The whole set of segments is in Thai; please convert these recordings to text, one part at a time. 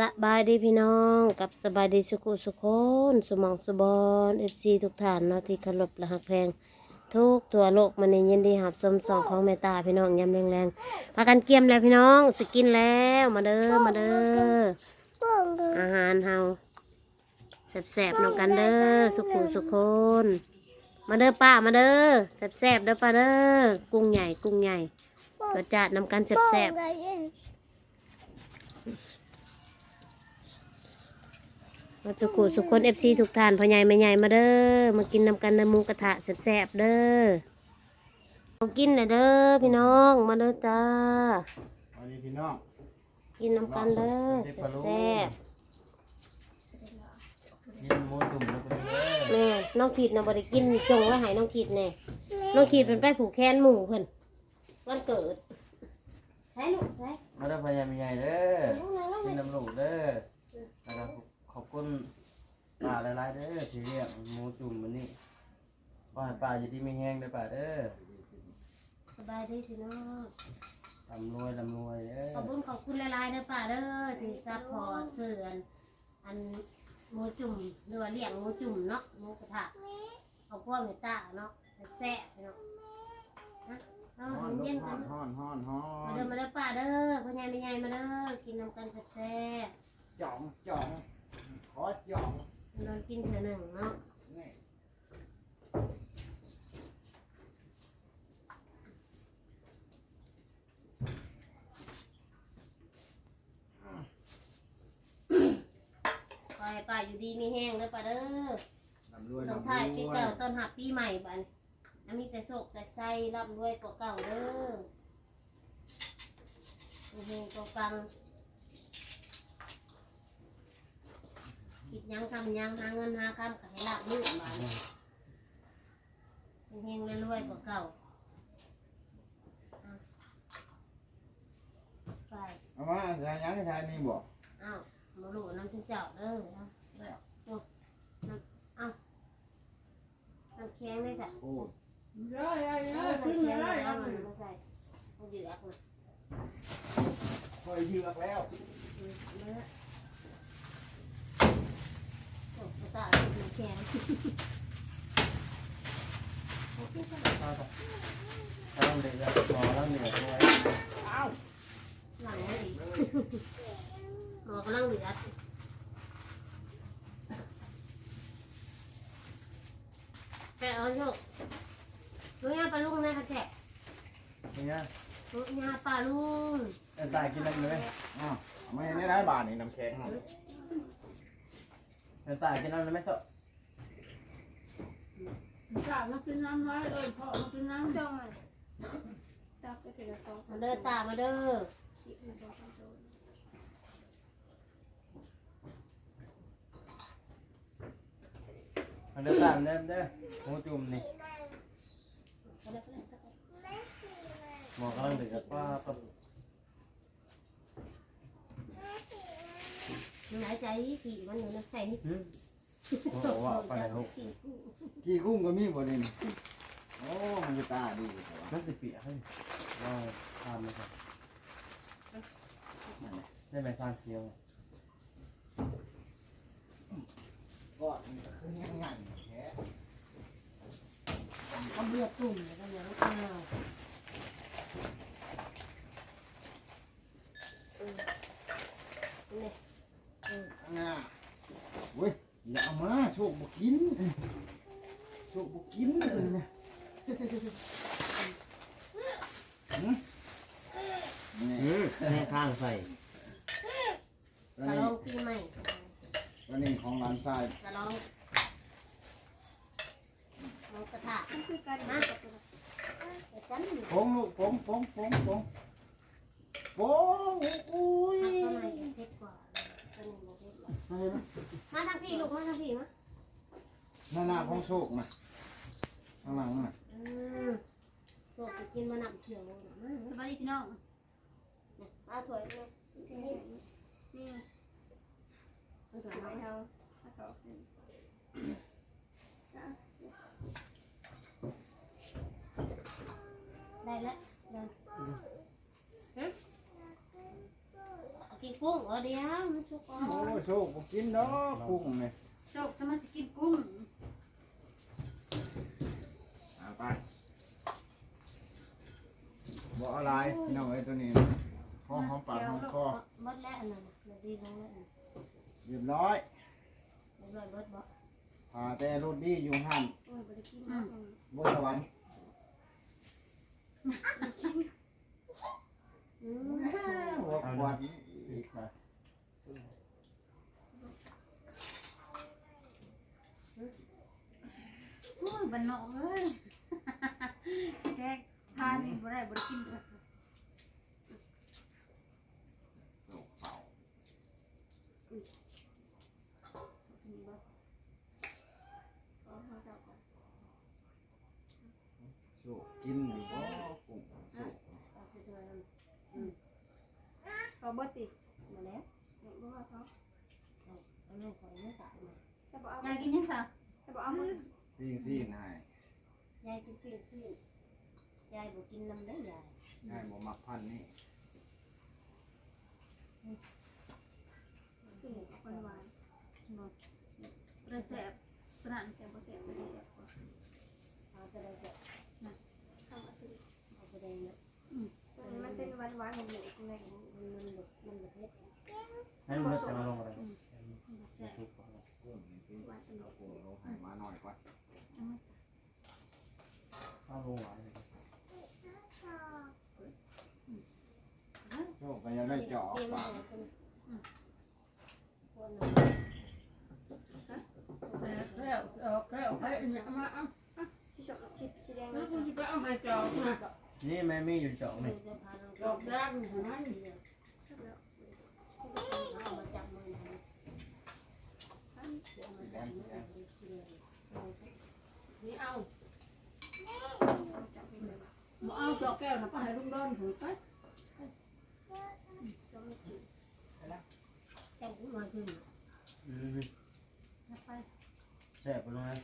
สบายดีพี่น้องกับสบายดีสุขุสุขคนสมองสุบอนเอฟซีทุกท่านเนาะที่เคารพและหักแพงทุกตัวโลกมันในยินดีหับสมสองของแม่ตาพี่น้องยำแรงๆพากันเกียมแล้วพี่น้องสกินแล้วมาเด้อมาเด้ออาหารเฮาแซ่บๆนำกันเด้อสุขุสุขคนมาเด้อป้ามาเด้อแซ่บๆเด้อป้าเด้อกุ้งใหญ่กุ้งใหญ่รสจัดนำกันแซ่บๆ มาสุขุสุขคนเอฟซีทุกท่านพ่อใหญ่แม่ใหญ่มาเด้อมากินนำกันในหมูกระทะแซ่บๆเด้อเอากินหน่อยเด้อพี่น้องมาเด้อจ้าอันนี้พี่น้องกินนำกันเด้อแซ่บกินหมูตุ่มแล้วก็มีๆเด้อแม่น้องขีดนะบ่ได้กินจงแล้วใหายน้องขีดแน่น้องขีดเป็นไปผูกแขนหมูเพิ่นวันเกิดใช่ลูกใช่มาได้พยายามใหญ่เด้อกินน้ำลูกเด้อแล้วก็ขอบ คุณป้าหลายๆเด้อที่เลี้ยงหมูจุ่มวันนี้ป้าให้ป้าอยู่ที่ไม่แห้งเด้อป้าเด้อสบายดีพี่น้องลำรวยลำรวยเด้อขอบคุณขอบคุณหลายๆเด้อป้าเด้อที่ซัพพอร์ตเสื่อนอันหมูจุ่มหรือว่าเลี้ยงหมูจุ่มเนาะหมูกระทะเอาพวกเมตตาเนาะแซ่บๆเนาะนะเอาฮ้อนเย็นฮ้กัอนนฮ้อนฮ้อนฮ้อมานเด้อมาเด้อป้าเด้อพ่อใหญ่แม่ใหญ่มาเด้อกินน้ำกันแซ่บจ่องจ่อง ขอจ่องนอนกินเถอหนึ่งเนาะนี่ปล่อยป้าอยู่ดีมีแห้งเด้อป้าเด้อลำรวยส่งลำรท้ายปีวยเก่าต้อนรับปีใหม่บัดอันมีแต่โศกแต่ไส้ร่ำรวยกว่าเก่าเด้อเฮงๆตัวฟัง คิดยังทำยังหาเงินหาคำก็ให้ลาบลื่นบัดเฮงๆรวยๆกว่าเก่าไปเอามาใส่ยังใส่นี่บ่อ้าวมาลูกน้ำชิ้นเจ้าเด้อนะแล้วน้ำแข็งเลยจ้ะโอ้ยเออน้ำแข็งแล้วมันมาใส่เหยือกมันคอยเยือกแล้วอืมเยอโอ้กระ ตายน้ำแข็งถ้าต้องเด็กแล้วหมอแล้วเหนื่อยด้วยหลังเลยหมอกำลังเหลือดแกะเอาลูกลูกยาปลาลุงนะคะแกะเป็นไงลูกยาปลาลุงเอ็นตายกินอะไรเลยอ้าวไม่ได้ได้บาทนี่น้ำแข็ง ครับเอ็นตายกินอะไรไหมเจ้าจับมากินน้ำไว้เออพอมากินน้ำจ้องมันจับไปถึงสองมาเด้อตามาเด้อมันเดินตามเด้อเด้อหมูจุ่มนี่หมอกำลังเดือดป้าป้า มันหายใจขี่มันอยู่นะใส่นี่หืมโอ้โหว่าไปไหนลูกขี่กี่กุ้งก็มีบ่นี่นะโอ้มันจะตาดีแต่ว่ามันสิเปียกให้ว่าทานไหมครับได้ไหมทานเคียวก็มันก็คือง่ายๆแท้เอาเลือดตุ่มแล้วก็เนื้อข้าวนี่ อ่าเว้ยอย่าเอามาโชคบ่กินโชคบ่กินเลยนะนี่อืมแม่ข้างใส่ตัวกระนี้ลองปีใหม่ตัวนี้ของร้านทรายกระลองลองกระทะคือการนะไปกันผมลูกผมผมผมผมผมอุ้ยหักเข้า มาเผ็ดกว่าตัวนี้บ่เผ็ดกว่ามาทางพี่ลูกมาทางพี่มาหน้าหน้าของโชคนะข้างหลังน่ะอืมพวกไปกินมะนาวเขียวนะมาสบายดีพี่น้องเอาถ้วยมานี่เอาถ้วยไปมาเอาข้าวสารได้แล้วเดินฮะเอา กินกุ้งเอาเดียวมันสุกก่อนโอ้โชคบ่กินดอกกุ้งนี่โชคสมาสิกินกุ้งเอาไปบ่เอาหลายพี่น้องเอ้ยตัวนี้หอมหอมปากหอมคอหมดแล้วอันนั้นน่ะเดี๋ยวดีลงแล้วอันนั้นเรียบร้อยเรียบร้อยเบิดบ่พาแต่รถดีอยู่หันโอ้ยบ่ได้กินอืมบนสวรรค์อืม หัวขวด อีกนะโอ้ยบ้านนอกเอ้ยแกงทานนี่บ่ได้บ่ได้กินเลยโชคเป่านี่บ่ขอเขาเจ้าก่อนโชคกินอยู่บ่กุ้งโชคเอาไปด้วยน้เขาบ่ติดำมาแล้ว นี่บ่ว่าเขา เอาลูกข่อยไม่ตายมา จะบ่เอายายกินยังซะจะบ่เอามือปิ้งซี่นายยายกินปิ้งซี่ยายบ่กินน้ำได้อยายนายบ่มักพันธุ์นี่กินหวานๆบ่ได้แซ่บปานนั้นแต่บ่แซ่บบ่ได้แซ่บกว่าเอาจะได้จะทำอะไรเอาไปได้นะมันเป็นหวานๆหมูๆในมันมันบดมันบดเล็ดให้มันจะมาลงอะไร แซ่บ ทุกคน กุ้งนี่ปิ้งเอากุ้งลงให้มาหน่อยก่อน ข้าวลงหวานเลย โชคก็ยังได้เจาะเกปากอะไรกันคนแล้วเอาแล้วไปเนี่ยมาเอาสิชอบสิสิแดงแล้วคุณจะไปเอามาจอกนะนี่แม่มีอยู่จาะมันี่นจอกยากอยู่นั้นเอามจับมือนะเอามาจับมือนี่เอาเอาจอกแก้วนะไปให้ลุงดอนถือไป จับมือมาขึ้น อืมแซ่บไปเลย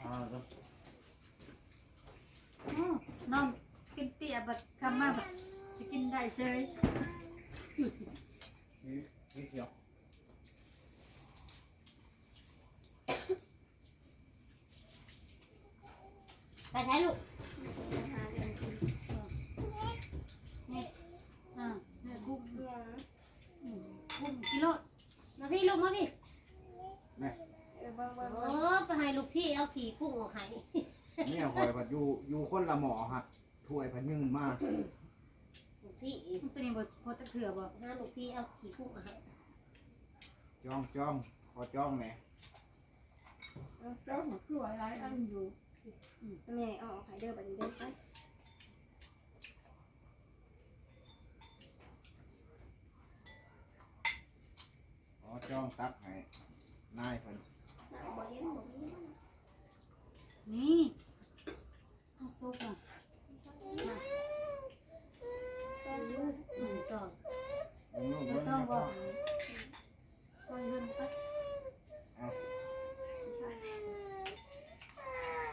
อ่าก็ น้องกินเปียบัดคำมาบัดจะ กินได้เฉยนี่เดียวไปใช้ลูกอ่าเนี่ยกุ้งกุ้งกิโลมาพี่ลูกมาพี่เออเบิ่งเบิ่งโอ้ไปให้ลูกพี่เอาขี่กุ้งออกให้ เนี่ยคอยผัดอยู่อยู่คนละหมอฮะถ้วยผัดนึ่งมาลูก พี่ตัวนี้บ่พอจะเถื่อบ่ห้าลูกพี่เอาขี่กุ้งออกให้จ้องจ้องขอจ้องแหน่เจ้าหัวคืออะไรอันอยู่แม่เอาออกให้เด้อบัดนี้เด้อไปขอจ้องตักให้นายเพิ่นบ่เห็นบ่มี นี่เอาตุ๊กอะ อืมต่อ ลุงลูก เดี๋ย เบิ่ ว ง ต้อง นะ บ พ่ อ อก วางเงินไป เอ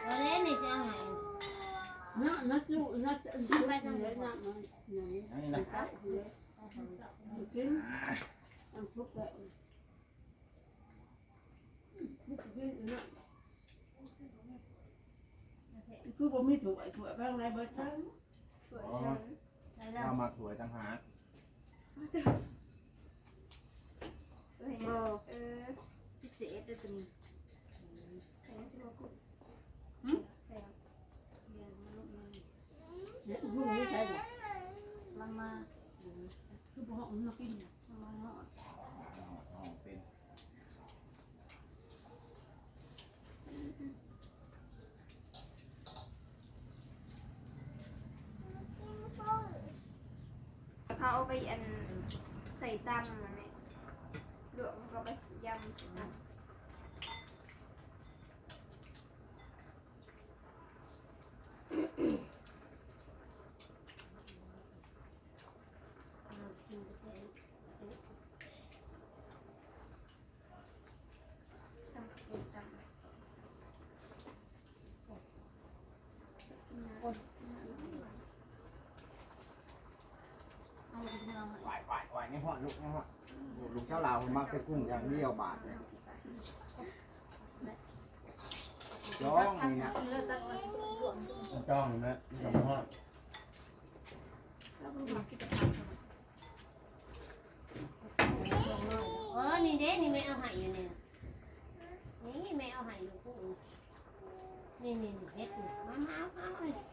าเล่นนี่จะเอาให้ นะนักอยู่นักอยู่ไปทางไหนนะมันอย่างนี้ อันนี้นะ ตัดเลยกินอันทุกแล้วกินนะ คือผมมีถั่วถั่วแป้งไรเบอร์เทิงสวยจังได้แล้วเอามาถ้วยต่างหากเอ้ยเออพิเศษเด้อตัวนี้ใส่สิบ่กุ้งหึใส่เอาเดี๋ยวมาลูกมาเนี่ยพวกนี้ใช่ไหมลังมาคือพวกมันมากิน ลังมาเนาะ เอาเป็น เขาเอา ไปอันใส่ตำมันนี่เหลืองก็ไปยำเอากินไปเถอะ จำกับปูจำเอาไปทำอะไร ไหวไหวไหวเนี่ยพ่อลูกเนี่ยพ่อ เแต่กุ้งอย่างเดียวบาทเนี่ยจ้องนี่นะจ้องนะสมมติแล้วก็มากเออ นี่เด้ นี่ไม่เอาให้อยู่เนี่ยนี่ไม่เอาให้ลูกกูนี่นี่นี่เฮ็ดมามาเอาเอาเลย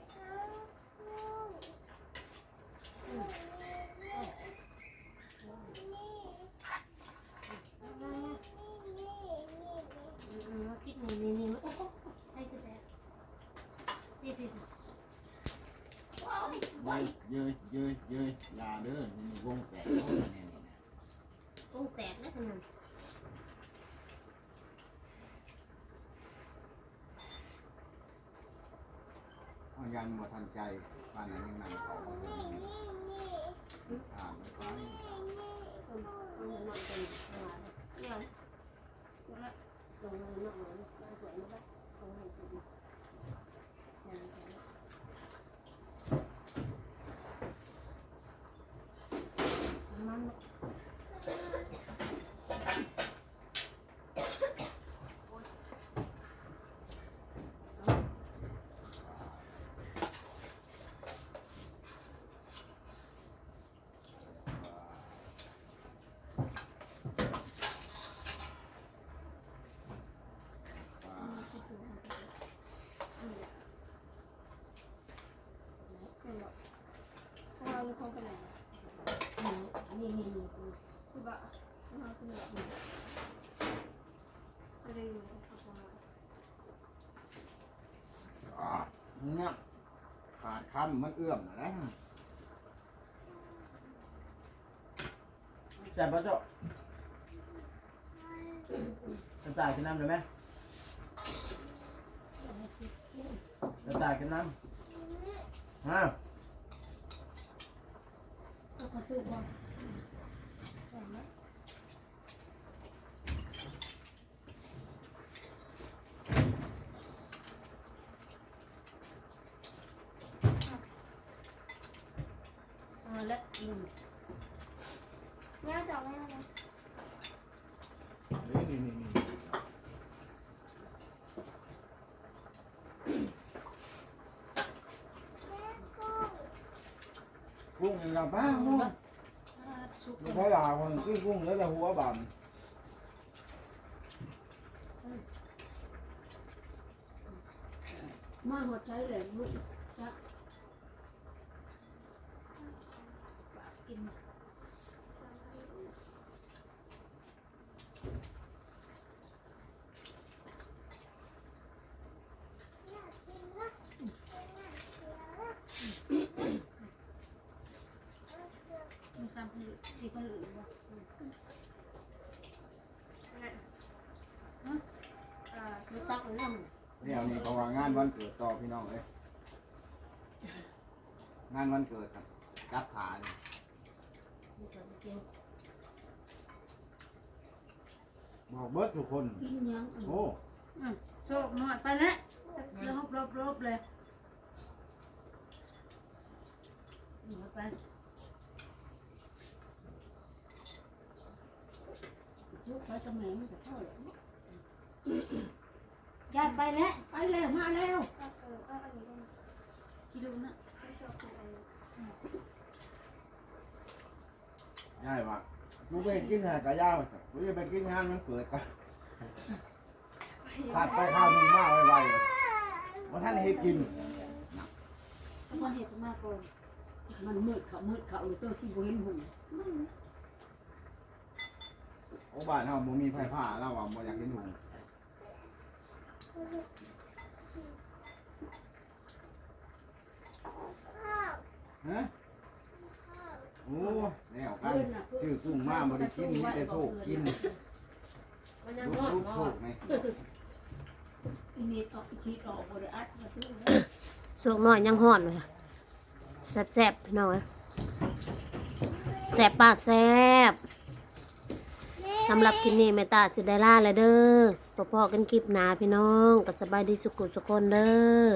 อืมมาคิดนี่นี่นี่โอ้โหให้กระแตนี่นี่นี่ ว้าวไว้เย้ยเย้ยเย้ยอยาเด้อนี่วงแตกโอ้ยแน่นี่นะกุ้งแตกแล้วขนาดเอายันบ่ทันใจบ้านนั้นยังนั่งเขาบ่ได้ถามไปต้มต้มน้ำมันเป็นขนาดนี้เดี๋ยวลงน้ำมันมันสวยมากตรงนี้ตรงนี้มัน พวก เราอยู่คงไปไหนนี่นี่นี่คือว่าเราคือแบบอะไรอยู่กับพวกเราอ่าเนี่ยขาดคำมันเอื้อมนะนะแซ่บปะเจ้าจะจ่ายกินน้ำเลยไหมจะจ่ายกินน้ำฮะ 好重啊！ กุ้งอย่างบ้ากุ้งสุกไม่ใช่ลาคนซื้อกุ้งแล้วจะหัวบั่นมาหัวใจเลยมึงจะ กิน มีสามผลิตสี่ผลิตวะ อ่า ไม่ตักน้ เดี๋ยวนี้เพราะว่างานวันเกิดต่อพี่น้องเลยงานวันเกิดครับกัดขาเนี่ยำมันจะไปกินบอกเบิร์ดทุกคน กินยังโอ้โซกหน่อยไปแล้วลบลบลบเลยไปชุกไปตะแหมมันจะเข้าเลย ญาติไปแล้ว ไปแล้วมาแล้วก็เออก็อันนี้ได้กิโลนะไม่ชอบกินอะไรยายว่ากูไปกินหากะย่ามาสักกูจะไปกินงานมันเกิดกันสัตว์ไปข้าวหนึ่งมาไวๆเลยว่าท่านให้กินมันเห็ดมากก่อนมันมืดเขามืดเขาเลยตัวสิบเห็นหุ่นโอ้บ้านเฮาบ่มีไฟผ้าแล้วว่าบ่อยากเห็นหุง ฮะโอ้แล้วกันชื่อกุ้งมาบ่ได้กินมีแต่โชคกินมันยังลูรอดกรโชอดคไหมอีเมตออกทีออกบริอัดมาตู้อสวกน้อยยังห่อนเลยแซ่บๆพี่น้องเอ้ยแซ่บปากแซ่บสำหรับคลิปนี้แม่ตาสิได้ล่าแล้วเด้อ พอๆกันคลิปหนาพี่น้องก็สบายดีสุขุสุขคนเด้อ